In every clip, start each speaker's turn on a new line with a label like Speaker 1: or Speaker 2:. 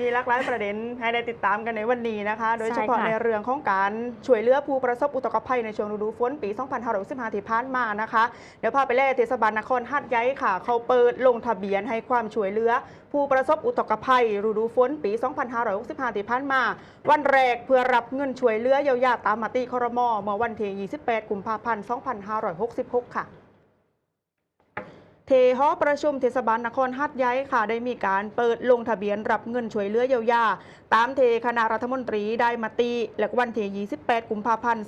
Speaker 1: มีหลากหลายประเด็นให้ได้ติดตามกันในวันนี้นะคะ โดยเฉพาะ
Speaker 2: ใช่ค่ะ
Speaker 1: ในเรื่องของการช่วยเหลือผู้ประสบอุทกภัยในช่วงฤดูฝนปี 2565ที่ผ่านมานะคะ เดี๋ยวพาไปเล่เทศบาลนครหัดใหญ่ค่ะ เขาเปิดลงทะเบียนให้ความช่วยเหลือ ผู้ประสบอุทกภัยฤดูฝนปี 2565ที่ผ่านมา วันแรกเพื่อรับเงินช่วยเหลือเยียวยาตามมติครมเมื่อวันที่ 28 กุมภาพันธ์ 2566 ค่ะ เทหอประชุมเทศบาลนครหัดใหญ่ค่ะได้มีการเปิดลงทะเบียนรับเงินช่วยเหลือเยียวยา ตามเทคณะรัฐมนตรีได้มาตีและวันที่28 กุมภาพันธ์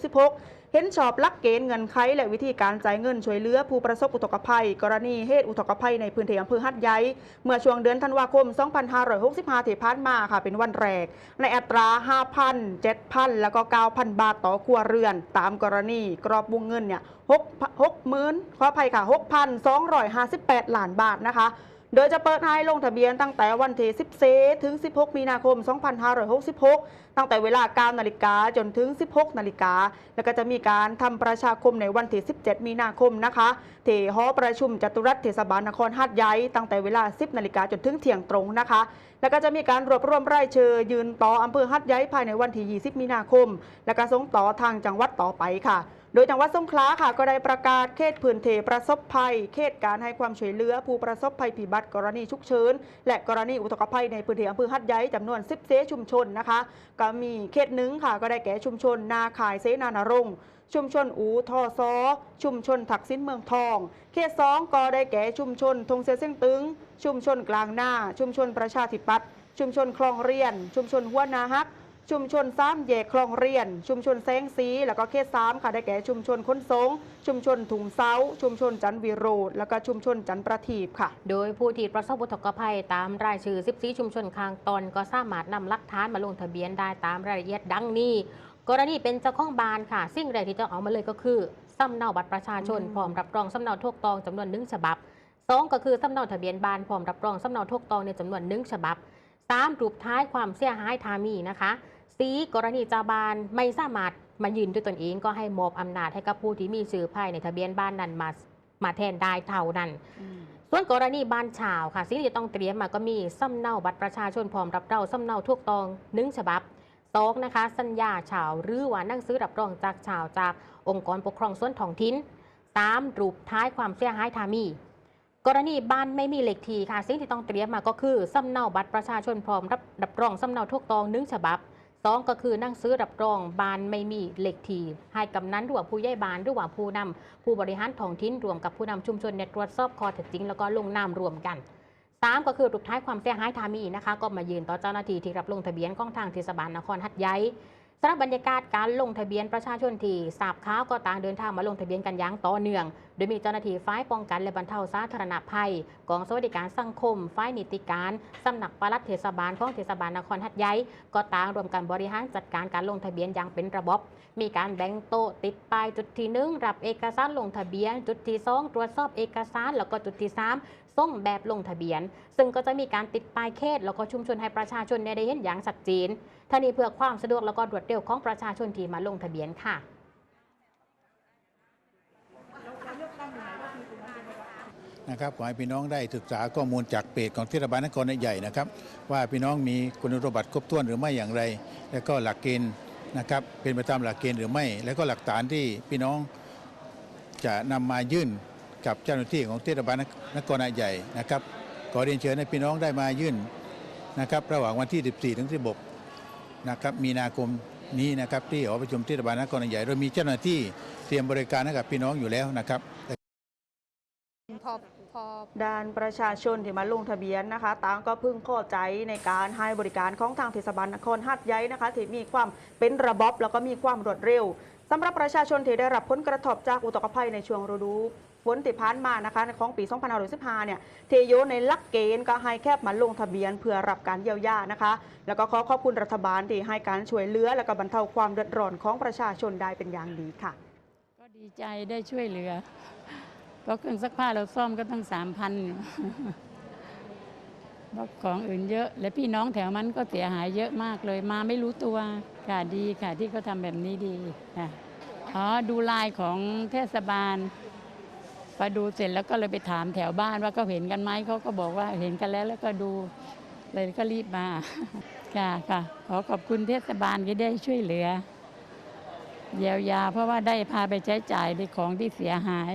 Speaker 1: 2566 เห็นชอบลักเกณฑ์เงินไขและวิธีการจ่ายเงินช่วยเหลือผู้ประสบอุทกภัย กรณีเหตุอุทกภัยในพื้นที่อำเภอหัดใหญ่เมื่อช่วงเดือนธันวาคม 2565ที่ผ่านมาค่ะเป็นวันแรก ในอัตรา 5,000 7,000 แล้วก็ 9,000 บาทต่อครัวเรือน ตามกรณีกรอบวงเงินเนี่ย6 6หมื่นขออภัยค่ะ 6,258 ล้านบาทนะคะ โดยจะเปิดให้ลงทะเบียนตั้งแต่วันที่14ถึง 16 มีนาคม 2566 ตั้งแต่เวลา 9 นาฬิกาจนถึง 16 นาฬิกา แล้วก็จะมีการทำประชาคมในวันที่ 17 มีนาคมนะคะที่หอประชุมจตุรัสเทศบาลนครหาดใหญ่ตั้งแต่เวลา 10 นาฬิกาจนถึงเที่ยงตรงนะคะ แล้วก็จะมีการรวบรวมรายชื่อยืนต่ออำเภอหัดใหญ่ภายในวันที่ 20 มีนาคม และก็ส่งต่อทางจังหวัดต่อไปค่ะ โดยจังหวัดสงขลาค่ะก็ได้ประกาศเขตพื้นเทประสบภัย เขตการให้ความช่วยเหลือผู้ประสบภัยพิบัติกรณีฉุกเฉินและกรณีอุทกภัยในพื้นที่อำเภอหัดใหญ่จำนวน10เซชุมชนนะคะ ก็มีเขตหนึ่งค่ะก็ได้แก่ชุมชนนาขายเสนานรงค์ชุมชนอูทอซอ ชุมชนถักสินเมืองทอง เขตสองก็ได้แก่ชุมชนทงเซเส้งตึง ชุมชนกลางหน้า ชุมชนประชาธิปัตย์ชุมชนคลองเรียน ชุมชนหัวนาฮัก ชุมชนซ้ำแยกคลองเรียน ชุมชนแสงสี แล้วก็เขตสามค่ะได้แก่ชุมชนค้นสง ชุมชนถุงเซาชุมชนจันทวีโรดแล้วก็ชุมชนจันทประทีปค่ะ
Speaker 2: โดยผู้ที่ประสบอุทกภัยตามรายชื่อ 14 ชุมชนคางตอนก็สามารถนำหลักฐานมาลงทะเบียนได้ตามรายละเอียดดังนี้ กรณีเป็นเจ้าของบ้านค่ะ สิ่งแรกที่จะเอามาเลยก็คือสำเนาบัตรประชาชน
Speaker 1: อืม
Speaker 2: พร้อมรับรองสำเนาถูกต้องจำนวนหนึ่งฉบับสองก็คือสำเนาทะเบียนบ้านพร้อมรับรองสำเนาถูกต้องในจำนวนหนึ่งฉบับสามรูปท้ายความเสียหายทามีนะคะ สีกรณีเจ้าบ้านไม่สามารถมายืนด้วยตนเองก็ให้มอบอำนาจให้กับผู้ที่มีชื่อภายในทะเบียนบ้านนั้นมามาแทนได้เท่านั้น ส่วนกรณีบ้านชาวค่ะ สิ่งที่จะต้องเตรียมมาก็มีสำเนาบัตรประชาชนพร้อมรับเล่าสำเนาถูกต้องหนึ่งฉบับสองนะคะ สัญญาชาวหรือว่าหนังสือรับรองจากชาวจากองค์กรปกครองส่วนท้องถิ่นสามรูปท้ายความเสียหายทามี กรณีบ้านไม่มีเลขที่ค่ะ สิ่งที่ต้องเตรียมมาก็คือสำเนาบัตรประชาชนพร้อมรับรับรองสำเนาถูกต้องหนึ่งฉบับ สองก็คือนั่งสือรับรองบ้านไม่มีเหลขที่ให้กำนันหรือว่าผู้ใหญ่บ้านหรือว่าผู้นำผู้บริหารท้องถิ่นรวมกับผู้นำชุมชนเนี่ยตรวจสอบข้อเท็จจริง แล้วก็ลงนามรวมกันสามก็คือรูปท้ายความเสียหายทามีนะคะ ก็มายืนต่อเจ้าหน้าที่ที่รับลงทะเบียนของทางเทศบาลนครหัดใหญ่สำหรับบรรยากาศการลงทะเบียนประชาชนที่ทราบข่าวก็ต่างเดินทางมาลงทะเบียนกันอย่างต่อเนื่องโดยมีเจ้าหน้าที่ฝ่ายป้องกันและบรรเทาสาธารณภัยกองสวัสดิการสังคมฝ่ายนิติการสำนักปลัดเทศบาลของเทศบาลนครหัดใหญ่ก็ต่างรวมกันบริหารจัดการการลงทะเบียนอย่างเป็นระบบ มีการแบ่งโต๊ะติดป้ายจุดที่หนึ่งรับเอกสารลงทะเบียน จุดที่สองตรวจสอบเอกสาร แล้วก็จุดที่สามส่งแบบลงทะเบียน ซึ่งก็จะมีการติดป้ายเขตแล้วก็ชุมชนให้ประชาชนได้เห็นอย่างชัดเจนท่านี้เพื่อความสะดวกแล้วก็รวดเร็วของประชาชนที่มาลงทะเบียนค่ะ
Speaker 3: นะครับขอให้พี่น้องได้ศึกษาข้อมูลจากเพจของเทศบาลนครใหญ่นะครับ ว่าพี่น้องมีคุณสมบัติครบถ้วนหรือไม่อย่างไร แล้วก็หลักเกณฑ์นะครับเป็นไปตามหลักเกณฑ์หรือไม่ แล้วก็หลักฐานที่พี่น้องจะนำมายื่นกับเจ้าหน้าที่ของเทศบาลนครใหญ่นะครับขอเรียนเชิญให้พี่น้องได้มายื่นนะครับระหว่างวันที่ 14 ถึง 16 นะครับมีนาคมนี้นะครับที่หอประชุมเทศบาลนครใหญ่ เรามีเจ้าหน้าที่เตรียมบริการให้กับพี่น้องอยู่แล้วนะครับ
Speaker 1: ด้านประชาชนที่มาลงทะเบียนนะคะต่างก็พึงเข้าใจในการให้บริการของทางเทศบาลนครหัดใหญ่นะคะที่มีความเป็นระบบแล้วก็มีความรวดเร็วสำหรับประชาชนที่ได้รับผลกระทบจากอุทกภัยในช่วงฤดูฝนที่ผ่านมานะคะในของปี 2515เนี่ยเทโยในลักเกณฑ์ก็ให้แคบมาลงทะเบียนเพื่อรับการเยียวยานะคะ แล้วก็ขอขอบคุณรัฐบาลที่ให้การช่วยเหลือ และก็บรรเทาความเดือดร้อนของประชาชนได้เป็นอย่างดีค่ะ
Speaker 4: ก็ดีใจได้ช่วยเหลือ เพราะเครื่องซักผ้าเราซ่อมก็ตั้งสามพันเพราะของอื่นเยอะ และพี่น้องแถวมันก็เสียหายเยอะมากเลยมาไม่รู้ตัวค่ะดีค่ะที่เขาทำแบบนี้ดีค่ะอ๋อดูลายของเทศบาลพอดูเสร็จแล้วก็เลยไปถามแถวบ้านว่าเขาเห็นกันไหมเขาก็บอกว่าเห็นกันแล้วแล้วก็ดูเลยก็รีบมาค่ะค่ะขอขอบคุณเทศบาลที่ได้ช่วยเหลือ เยียวยาเพราะว่าได้พาไปใช้จ่ายในของที่เสียหาย